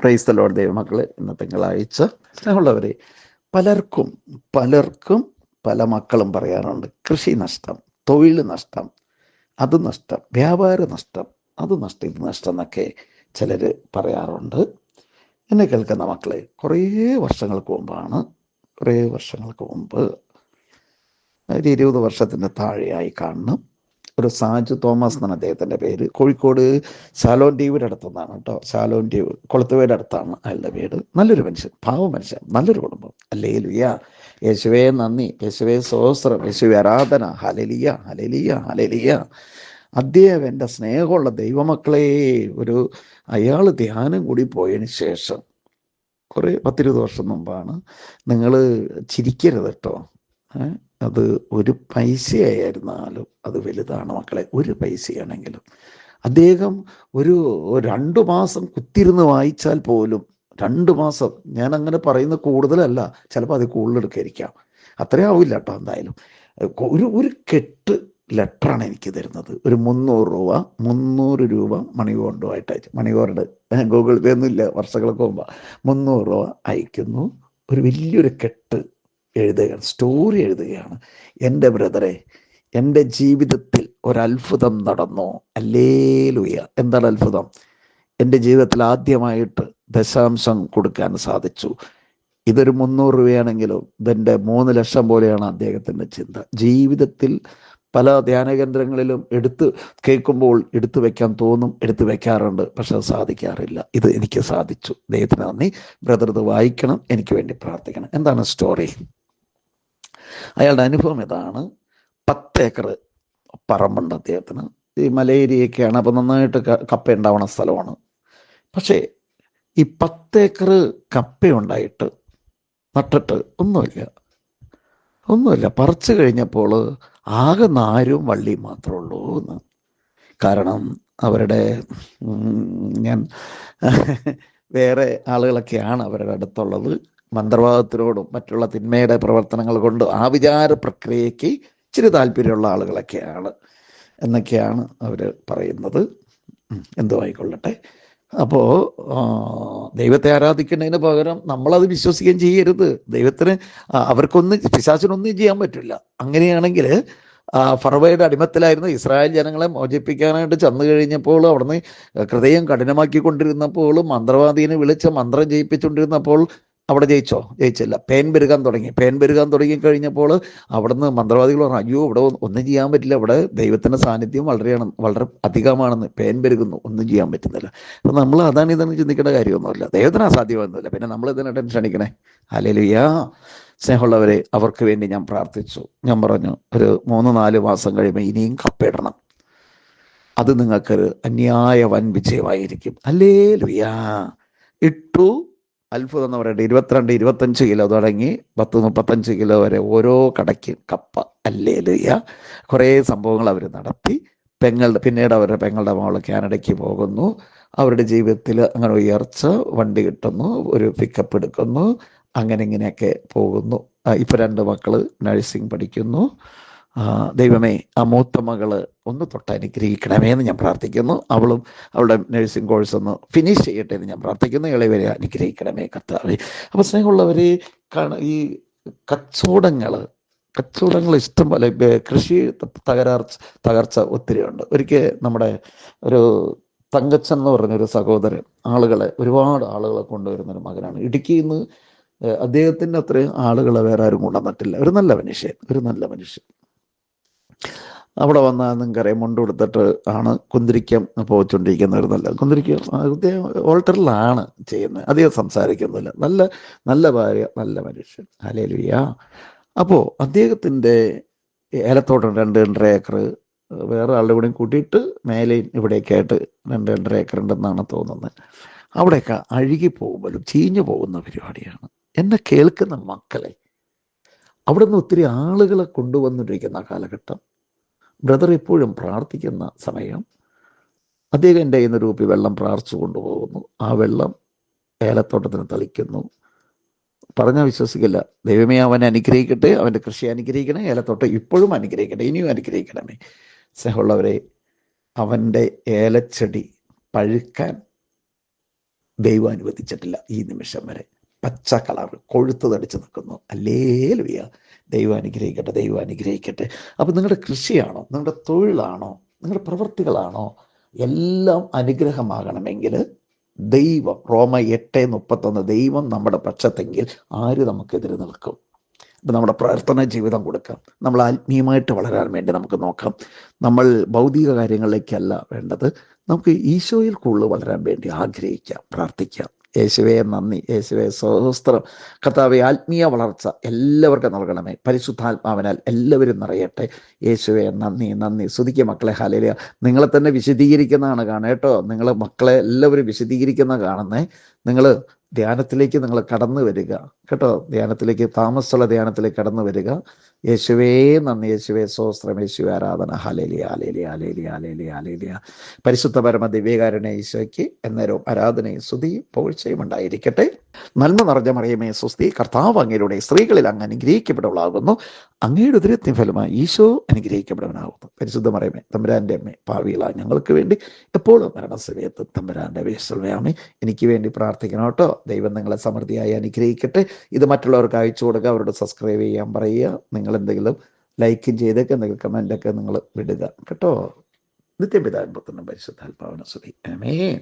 Price തലോട് ദൈവമക്കളെ. ഇന്ന് തിങ്കളാഴ്ച സ്നേഹമുള്ളവരെ പലർക്കും പലർക്കും പല മക്കളും പറയാറുണ്ട്. കൃഷി നഷ്ടം തൊഴിൽ നഷ്ടം അത് നഷ്ടം വ്യാപാര നഷ്ടം അത് നഷ്ടം ഇത് നഷ്ടം എന്നൊക്കെ ചിലർ പറയാറുണ്ട്. എന്നെ കേൾക്കുന്ന മക്കളെ കുറേ വർഷങ്ങൾക്ക് മുമ്പാണ് കുറേ വർഷങ്ങൾക്ക് മുമ്പ് ഒരു ഇരുപത് വർഷത്തിന്റെ താഴെയായി കാണണം. ഒരു സാജു തോമസ് എന്നാണ് അദ്ദേഹത്തിന്റെ പേര്. കോഴിക്കോട് ശാലോൻ ടീവിയുടെ അടുത്തുനിന്നാണ് കേട്ടോ. ശാലോൻ ടീവ് കൊളത്തുവയുടെ അടുത്താണ് അയാളുടെ വീട്. നല്ലൊരു മനുഷ്യൻ പാവ മനുഷ്യൻ നല്ലൊരു കുടുംബം. അല്ലേ ലുയ്യ യേശുവേ നന്ദി. യേശുവേ സോസ്രം യേശുവേ ആരാധന. ഹലലിയ ഹലലിയ ഹലലിയ അദ്ദേഹം സ്നേഹമുള്ള ദൈവമക്കളെ. ഒരു അയാൾ ധ്യാനം കൂടി പോയതിന് ശേഷം കുറേ പത്തിരുപത് വർഷം മുമ്പാണ് നിങ്ങൾ ചിരിക്കരുത് കേട്ടോ? അത് ഒരു പൈസയായിരുന്നാലും അത് വലുതാണ് മക്കളെ. ഒരു പൈസയാണെങ്കിലും. അദ്ദേഹം ഒരു രണ്ടു മാസം കുത്തിരുന്ന് വായിച്ചാൽ പോലും രണ്ട് മാസം ഞാൻ അങ്ങനെ പറയുന്ന കൂടുതലല്ല. ചിലപ്പോൾ അത് കൂടുതലെടുക്കായിരിക്കാം. അത്രയും ആവില്ല കേട്ടോ എന്തായാലും. ഒരു ഒരു കെട്ട് ലെറ്ററാണ് എനിക്ക് തരുന്നത്. ഒരു മുന്നൂറ് രൂപ മുന്നൂറ് രൂപ മണികോണ്ടുമായിട്ട് അയച്ചു മണികോണ്ട് ഗൂഗിൾ പേ ഒന്നും ഇല്ല വർഷങ്ങൾക്ക് മുമ്പ്. മുന്നൂറ് രൂപ അയക്കുന്നു. ഒരു വലിയൊരു കെട്ട് എഴുതുകയാണ് സ്റ്റോറി എഴുതുകയാണ്. എന്റെ ബ്രദറെ എന്റെ ജീവിതത്തിൽ ഒരത്ഭുതം നടന്നു. അല്ലേലുയ. എന്താണ് അത്ഭുതം? എന്റെ ജീവിതത്തിൽ ആദ്യമായിട്ട് ദശാംശം കൊടുക്കാൻ സാധിച്ചു. ഇതൊരു മുന്നൂറ് രൂപയാണെങ്കിലും ഇതെന്റെ മൂന്ന് ലക്ഷം പോലെയാണ് അദ്ദേഹത്തിന്റെ ചിന്ത. ജീവിതത്തിൽ പല ധ്യാന കേന്ദ്രങ്ങളിലും എടുത്ത് കേൾക്കുമ്പോൾ എടുത്തു വെക്കാൻ തോന്നും എടുത്തു വെക്കാറുണ്ട് പക്ഷെ അത് സാധിക്കാറില്ല. ഇത് എനിക്ക് സാധിച്ചു. ദൈവത്തിന് നന്ദി. ബ്രദർ ഇത് വായിക്കണം. എനിക്ക് വേണ്ടി പ്രാർത്ഥിക്കണം. എന്താണ് സ്റ്റോറി അയാളുടെ അനുഭവം ഇതാണ്. പത്ത് ഏക്കർ പറമ്പുണ്ട് അദ്ദേഹത്തിന്. ഈ മലേരിയൊക്കെയാണ് അപ്പം നന്നായിട്ട് കപ്പ ഉണ്ടാവുന്ന സ്ഥലമാണ്. പക്ഷേ ഈ പത്തേക്കർ കപ്പയുണ്ടായിട്ട് നട്ടിട്ട് ഒന്നുമില്ല. ഒന്നുമില്ല. പറിച്ചു കഴിഞ്ഞപ്പോൾ ആകെ നാരും വള്ളിയും മാത്രമേ ഉള്ളൂ എന്ന്. കാരണം അവരുടെ ഞാൻ വേറെ ആളുകളൊക്കെയാണ് അവരുടെ അടുത്തുള്ളത്. മന്ത്രവാദത്തിനോടും മറ്റുള്ള തിന്മയുടെ പ്രവർത്തനങ്ങൾ കൊണ്ട് ആ വിചാര പ്രക്രിയയ്ക്ക് ഇച്ചിരി താല്പര്യമുള്ള ആളുകളൊക്കെയാണ് എന്നൊക്കെയാണ് അവർ പറയുന്നത്. എന്തോ ആയിക്കൊള്ളട്ടെ അപ്പോൾ ദൈവത്തെ ആരാധിക്കുന്നതിന് പകരം നമ്മളത് വിശ്വസിക്കുകയും ചെയ്യരുത്. ദൈവത്തിന് അവർക്കൊന്നും പിശാസിനൊന്നും ചെയ്യാൻ പറ്റില്ല. അങ്ങനെയാണെങ്കിൽ ഫറവയുടെ അടിമത്തിലായിരുന്ന ഇസ്രായേൽ ജനങ്ങളെ മോചിപ്പിക്കാനായിട്ട് ചെന്നു കഴിഞ്ഞപ്പോൾ അവിടുന്ന് ഹൃദയം കഠിനമാക്കിക്കൊണ്ടിരുന്നപ്പോൾ മന്ത്രവാദീനെ വിളിച്ച് മന്ത്രം ജയിപ്പിച്ചുകൊണ്ടിരുന്നപ്പോൾ അവിടെ ജയിച്ചോ? ജയിച്ചില്ല. പേൻ പെരുകാൻ തുടങ്ങി. പേൻ പെരുകാൻ തുടങ്ങി കഴിഞ്ഞപ്പോൾ അവിടുന്ന് മന്ത്രവാദികൾ പറഞ്ഞു അയ്യോ ഇവിടെ ഒന്നും ചെയ്യാൻ പറ്റില്ല. ഇവിടെ ദൈവത്തിന്റെ സാന്നിധ്യം വളരെയാണ് വളരെ അധികമാണെന്ന് പേൻ പെരുകുന്നു. ഒന്നും ചെയ്യാൻ പറ്റുന്നില്ല. അപ്പൊ നമ്മൾ അതാണ് ഇതെന്ന് ചിന്തിക്കേണ്ട കാര്യമൊന്നുമില്ല. ദൈവത്തിന് അസാധ്യമൊന്നുമില്ല. പിന്നെ നമ്മൾ ഇതിനെ ടെൻഷൻ അടിക്കണേ? അല്ലെലുയ്യാ സ്നേഹമുള്ളവരെ അവർക്ക് വേണ്ടി ഞാൻ പ്രാർത്ഥിച്ചു. ഞാൻ പറഞ്ഞു ഒരു മൂന്ന് നാല് മാസം കഴിയുമ്പോൾ ഇനിയും കപ്പിടണം. അത് നിങ്ങൾക്കൊരു അന്യായ വൻ വിജയമായിരിക്കും. അല്ലേ ലുയാ ഇട്ടു. അത്ഭുതം എന്ന് പറയട്ടെ. ഇരുപത്തിരണ്ട് ഇരുപത്തഞ്ച് കിലോ തുടങ്ങി പത്ത് മുപ്പത്തഞ്ച് കിലോ വരെ ഓരോ കടയ്ക്ക് കപ്പ അല്ലേ ലുയ കുറേ സംഭവങ്ങൾ അവർ നടത്തി. പെങ്ങളുടെ പിന്നീട് അവരുടെ പെങ്ങളുടെ മകൾ കാനഡയ്ക്ക് പോകുന്നു. അവരുടെ ജീവിതത്തിൽ അങ്ങനെ ഉയർച്ച വണ്ടി കിട്ടുന്നു ഒരു പിക്കപ്പ് എടുക്കുന്നു അങ്ങനെ ഇങ്ങനെയൊക്കെ പോകുന്നു. ഇപ്പൊ രണ്ട് മക്കൾ നഴ്സിംഗ് പഠിക്കുന്നു. ദൈവമേ ആ മൂത്ത മകൾ ഒന്ന് തൊട്ട് അനുഗ്രഹിക്കണമേ എന്ന് ഞാൻ പ്രാർത്ഥിക്കുന്നു. അവളും അവളുടെ നഴ്സിംഗ് കോഴ്സ് ഒന്ന് ഫിനിഷ് ചെയ്യട്ടെ എന്ന് ഞാൻ പ്രാർത്ഥിക്കുന്നു. ഇളയവരെ അനുഗ്രഹിക്കണമേ കർത്താവേ. അപ്പൊ സ്നേഹമുള്ളവരെ ഈ കച്ചവടങ്ങൾ കച്ചവടങ്ങൾ ഇഷ്ടം പോലെ കൃഷി തകരാർ തകർച്ച ഒത്തിരി ഉണ്ട്. ഒരിക്കൽ നമ്മുടെ ഒരു തങ്കച്ചൻ എന്ന് പറഞ്ഞൊരു സഹോദരൻ ആളുകളെ ഒരുപാട് ആളുകളെ കൊണ്ടുവരുന്ന ഒരു മകനാണ്. ഇടുക്കിയിൽ നിന്ന് അദ്ദേഹത്തിന്റെ അത്രയും ആളുകളെ വേറെ ആരും കൊണ്ടുവന്നിട്ടില്ല. ഒരു നല്ല മനുഷ്യൻ ഒരു നല്ല മനുഷ്യൻ. അവിടെ വന്നാൽ നിങ്ങൾക്കറിയാം മുണ്ട് കൊടുത്തിട്ട് ആണ് കുന്തിരിക്കം പോയിക്കൊണ്ടിരിക്കുന്ന ഒരു നല്ല കുന്തിരിക്കം അദ്ദേഹം ഓൾട്ടറിലാണ് ചെയ്യുന്നത്. അധികം സംസാരിക്കുന്നില്ല. നല്ല നല്ല ഭാര്യ നല്ല മനുഷ്യൻ. അലേലുയ്യ അപ്പോൾ അദ്ദേഹത്തിന്റെ ഏലത്തോട്ടം രണ്ട് രണ്ടര ഏക്കർ വേറെ ആളുടെ കൂടെയും കൂട്ടിയിട്ട് മേലെയും ഇവിടെയൊക്കെ ആയിട്ട് രണ്ട് രണ്ടര ഏക്കർ ഉണ്ടെന്നാണ് തോന്നുന്നത്. അവിടെയൊക്കെ അഴുകി പോകുമ്പോഴും ചീഞ്ഞു പോകുന്ന പരിപാടിയാണ്. എന്നെ കേൾക്കുന്ന മക്കളെ അവിടുന്ന് ഒത്തിരി ആളുകളെ കൊണ്ടുവന്നിരിക്കുന്ന കാലഘട്ടം. ബ്രദർ എപ്പോഴും പ്രാർത്ഥിക്കുന്ന സമയം. അദ്ദേഹം എന്റെ കയ്യിൽ നിന്ന് രൂപി വെള്ളം പ്രാർത്ഥിച്ചു കൊണ്ടുപോകുന്നു. ആ വെള്ളം ഏലത്തോട്ടത്തിന് തളിക്കുന്നു. പറഞ്ഞാൽ വിശ്വസിക്കില്ല. ദൈവമേ അവനെ അനുഗ്രഹിക്കട്ടെ. അവന്റെ കൃഷി അനുഗ്രഹിക്കണേ. ഏലത്തോട്ടം ഇപ്പോഴും അനുഗ്രഹിക്കട്ടെ. ഇനിയും അനുഗ്രഹിക്കണമേ. സ്നേഹമുള്ളവരെ അവന്റെ ഏലച്ചെടി പഴുക്കാൻ ദൈവം അനുവദിച്ചിട്ടില്ല ഈ നിമിഷം വരെ. പച്ച കളർ കൊഴുത്ത് തടിച്ച് നിൽക്കുന്നു. അല്ലേ ലുയ ദൈവം അനുഗ്രഹിക്കട്ടെ ദൈവം അനുഗ്രഹിക്കട്ടെ. അപ്പം നിങ്ങളുടെ കൃഷിയാണോ? നിങ്ങളുടെ തൊഴിലാണോ? നിങ്ങളുടെ പ്രവൃത്തികളാണോ? എല്ലാം അനുഗ്രഹമാകണമെങ്കിൽ ദൈവം റോമ എട്ട് മുപ്പത്തൊന്ന് ദൈവം നമ്മുടെ പക്ഷത്തെങ്കിൽ ആര് നമുക്കെതിരെ നിൽക്കും? അപ്പം നമ്മുടെ പ്രാർത്ഥന ജീവിതം കൊടുക്കാം. നമ്മൾ ആത്മീയമായിട്ട് വളരാൻ വേണ്ടി നമുക്ക് നോക്കാം. നമ്മൾ ഭൗതിക കാര്യങ്ങളിലേക്കല്ല വേണ്ടത്. നമുക്ക് ഈശോയിൽ കൂടുതൽ വളരാൻ വേണ്ടി ആഗ്രഹിക്കാം പ്രാർത്ഥിക്കാം. യേശുവെ നന്ദി. യേശുവേ സഹസ്ത്രം കർത്താവെ ആത്മീയ വളർച്ച എല്ലാവർക്കും നൽകണമേ. പരിശുദ്ധാത്മാവിനാൽ എല്ലാവരും നിറയട്ടെ. യേശുവേ നന്ദി നന്ദി. സ്തുതിക്കുക മക്കളെ. ഹാലേലിയ നിങ്ങളെ തന്നെ വിശദീകരിക്കുന്നതാണ് കേട്ടോ. നിങ്ങൾ മക്കളെ എല്ലാവരും വിശദീകരിക്കുന്ന കാണുന്നേ. നിങ്ങൾ ധ്യാനത്തിലേക്ക് നിങ്ങൾ കടന്നു വരിക. കേട്ടോ. ധ്യാനത്തിലേക്ക് താമസമുള്ള ധ്യാനത്തിലേക്ക് കടന്നു വരിക. യേശുവേ നന്ദി യേശുവേ സോസ്ത്രം യേശു ആരാധന. ഹലേലി ആലേലി ആലേലി ആലേലി ആലേലിയ പരിശുദ്ധ പരമ ദിവ്യകാരനെ ഈശോയ്ക്ക് എന്നേരവും ആരാധനയും സ്തുതിയും പുകഴ്ചയും ഉണ്ടായിരിക്കട്ടെ. നന്മ നിറഞ്ഞ മറിയമേ സുസ്തി കർത്താവ് അങ്ങയിലൂടെ സ്ത്രീകളിൽ അങ്ങ് അനുഗ്രഹിക്കപ്പെട്ടവളാകുന്നു അങ്ങയുടെ ഉദരത്തിന് ഫലമായി ഈശോ അനുഗ്രഹിക്കപ്പെടവനാകുന്നു. പരിശുദ്ധ മറിയമേ തമ്പുരാന്റെ അമ്മ ഭാവിയില ഞങ്ങൾക്ക് വേണ്ടി എപ്പോഴും മരണസമയത്ത് തമ്പുരാന്റെ വേശ്വമേ എനിക്ക് വേണ്ടി പ്രാർത്ഥിക്കണം കേട്ടോ. ദൈവം നിങ്ങളെ സമൃദ്ധിയായി അനുഗ്രഹിക്കട്ടെ. ഇത് മറ്റുള്ളവർക്ക് അയച്ചു കൊടുക്കുക. അവരോട് സബ്സ്ക്രൈബ് ചെയ്യാൻ പറയുക. നിങ്ങൾ എന്തെങ്കിലും ലൈക്ക് ചെയ്തൊക്കെ എന്തെങ്കിലും കമന്റൊക്കെ നിങ്ങൾ വിടുക. കേട്ടോ? നിത്യപിതാൻപത്തിനും പരിശുദ്ധാത്മാവിനെ സ്തുതി. ആമേൻ.